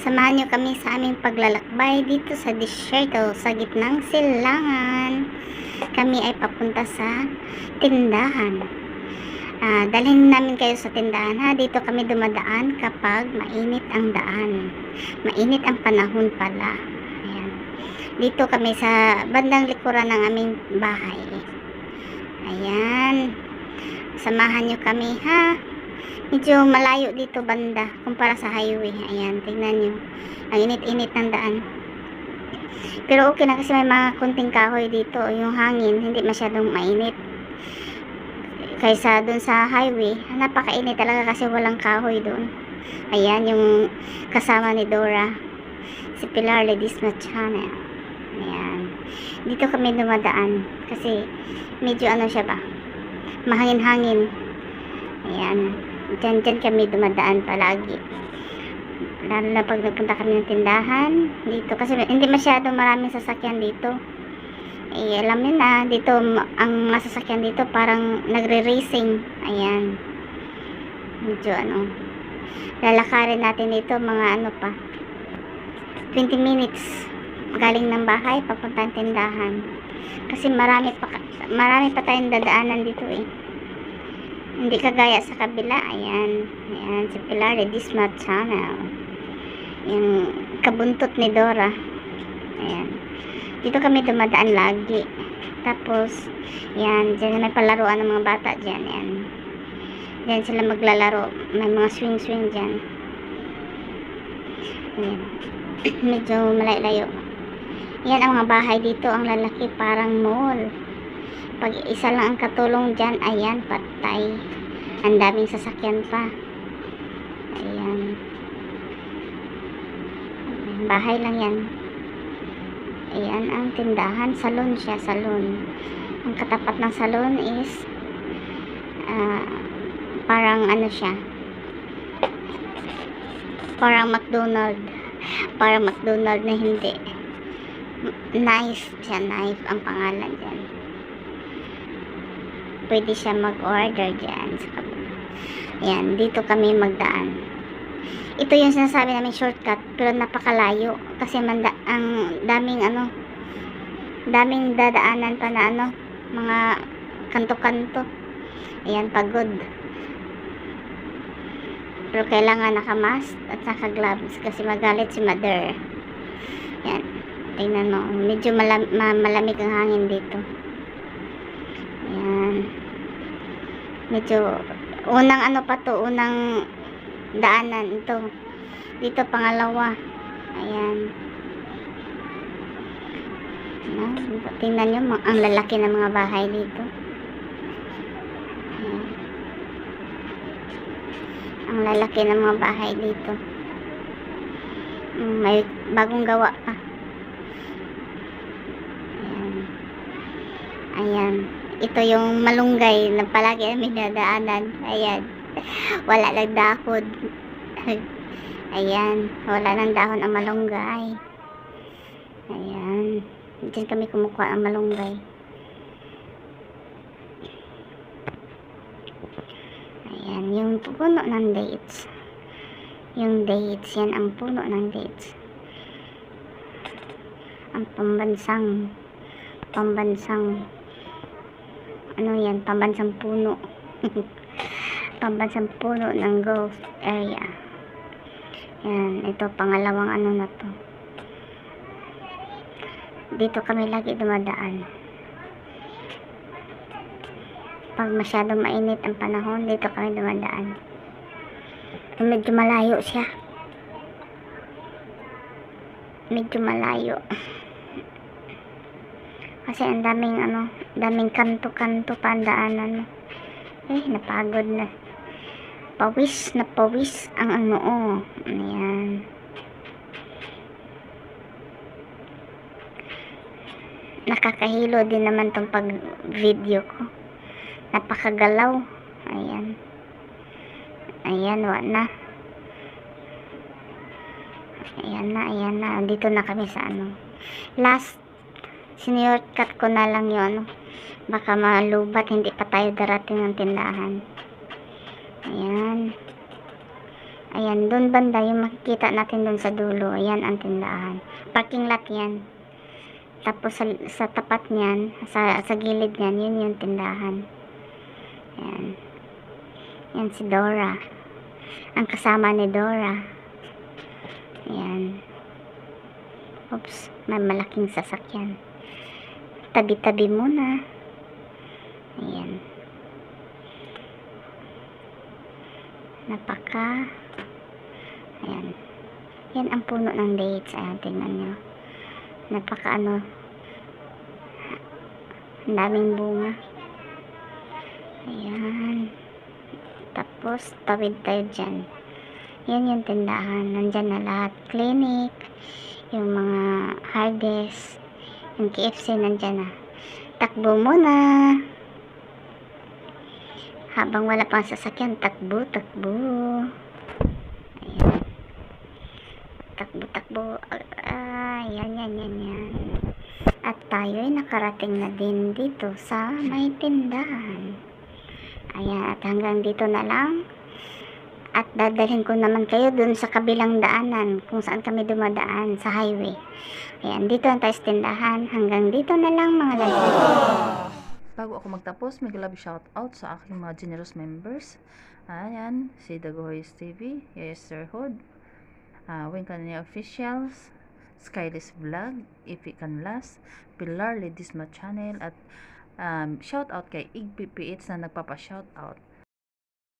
Samahan niyo kami sa aming paglalakbay dito sa disyerto sa gitnang silangan. Kami ay papunta sa tindahan. Ah, dalhin namin kayo sa tindahan ha. Dito kami dumadaan kapag mainit ang daan. Mainit ang panahon pala. Ayan. Dito kami sa bandang likuran ng aming bahay. Ayan. Samahan niyo kami ha. Medyo malayo dito banda kumpara sa highway. Ayan, tingnan nyo. Ang init-init ng daan. Pero okay na kasi may mga kunting kahoy dito. Yung hangin, hindi masyadong mainit. Kaysa dun sa highway, napakainit talaga kasi walang kahoy doon. Ayan, yung kasama ni Dora. Si Pilar Ledisma Channel. Ayan. Dito kami dumadaan. Kasi medyo ano siya ba? Mahangin-hangin. Ayan. Diyan, diyan kami dumadaan palagi. Lalo na pag nagpunta kami ng tindahan. Dito, kasi hindi masyado maraming sasakyan dito. Eh, alam niyo na, dito, ang mga sasakyan dito parang nagre-racing. Ayan. Medyo ano. Lalakarin natin dito mga ano pa. 20 minutes galing ng bahay papuntang tindahan. Kasi marami pa, marami pa tayong dadaanan dito eh. Hindi kagaya sa kabila. Ayan. Ayan. Si Pilar de Dismart Channel. Yung kabuntot ni Dora. Ayan. Dito kami dumadaan lagi. Tapos, yan. Diyan may palaruan ng mga bata dyan. Ayan. Diyan sila maglalaro. May mga swing-swing dyan. Ayan. Medyo malayo-layo. Yan ang mga bahay dito. Ang lalaki parang mall. Pag isa lang ang katulong dyan, ayan, patay. Ang daming sasakyan pa. Ayan. Bahay lang yan. Ayan ang tindahan. Salon siya, salon. Ang katapat ng salon is ah, parang ano siya. Parang McDonald. Parang McDonald na hindi. Knife siya, knife ang pangalan dyan pwede siya mag-order dyan. Ayan, dito kami magdaan. Ito yung sinasabi namin shortcut, pero napakalayo. Kasi manda, ang daming ano, daming dadaanan pa na ano, mga kanto-kanto. Ayan, pagod. Pero kailangan nakamask at naka-gloves kasi magalit si mother. Ayan, tingnan mo. Medyo malam ma malamig ang hangin dito. Ayan. Medyo, unang ano pa to, unang daanan ito. Dito pangalawa. Ayan. Tingnan nyo, ang lalaki ng mga bahay dito. Ayan. Ang lalaki ng mga bahay dito. May bagong gawa pa. Ayan. Ayan. Ito yung malunggay na palagi namin nadaanan. Ayan. Wala lang dahon. Ayan. Wala ng dahon ang malunggay. Ayan. Diyan kami kumukuha ng malunggay. Ayan. Yung puno ng dates. Yung dates. Yan ang puno ng dates. Ang pambansang pambansang ano yan, pambansang puno. pambansang puno ng Gulf area. Yan, ito pangalawang ano na to. Dito kami lagi dumadaan. Pag masyado mainit ang panahon, dito kami dumadaan. Medyo malayo siya. Medyo malayo. Kasi ang daming ano, daming kanto-kanto pa ang. Eh, napagod na. Pawis na pawis ang ano, oh. Ayan. Nakakahilo din naman tong pag-video ko. Napakagalaw. Ayan. Ayan, wa na. Ayan na, ayan na. Dito na kami sa ano. Last sinurtcut ko na lang ano. baka malubat hindi pa tayo darating ng tindahan ayan Ayan, doon banda, yung makikita natin doon sa dulo. Ayan ang tindahan. Parking lot yan. Tapos sa, sa tapat niyan, sa, sa gilid niyan, yun yung tindahan. Ayan. Yan si Dora. Ang kasama ni Dora. Ayan. Oops, may malaking sasakyan. Tabi-tabi muna. Ayan. Napaka. Ayan. Yan ang puno ng dates. Ayan, tingnan nyo. Napaka ano. Ang daming bunga. Ayan. Tapos, tawid tayo dyan. Yan yung tindahan. Nandyan na lahat. Clinic. Yung mga hardest. Yung KFC nandyan na. Takbo muna. Habang wala pang sasakyan, takbo, takbo. Ayan. Takbo, takbo. Ah, yan, yan, yan, yan. At tayo ay nakarating na din dito sa may tindahan. Ayan, at hanggang dito na lang. At dadalhin ko naman kayo dun sa kabilang daanan kung saan kami dumadaan sa highway. Ayan, dito ang tayo tindahan. Hanggang dito na lang mga lalaki. Bago ako magtapos, may love shout out sa aking mga generous members. Ayan, si Dagohoy's TV, Yes Sir Hood, uh, Wing Kanina Officials, Skyless Vlog, Ifi Canlas, Pilar Ledisma Channel, at um, shout out kay IgPPH na nagpapa-shout out.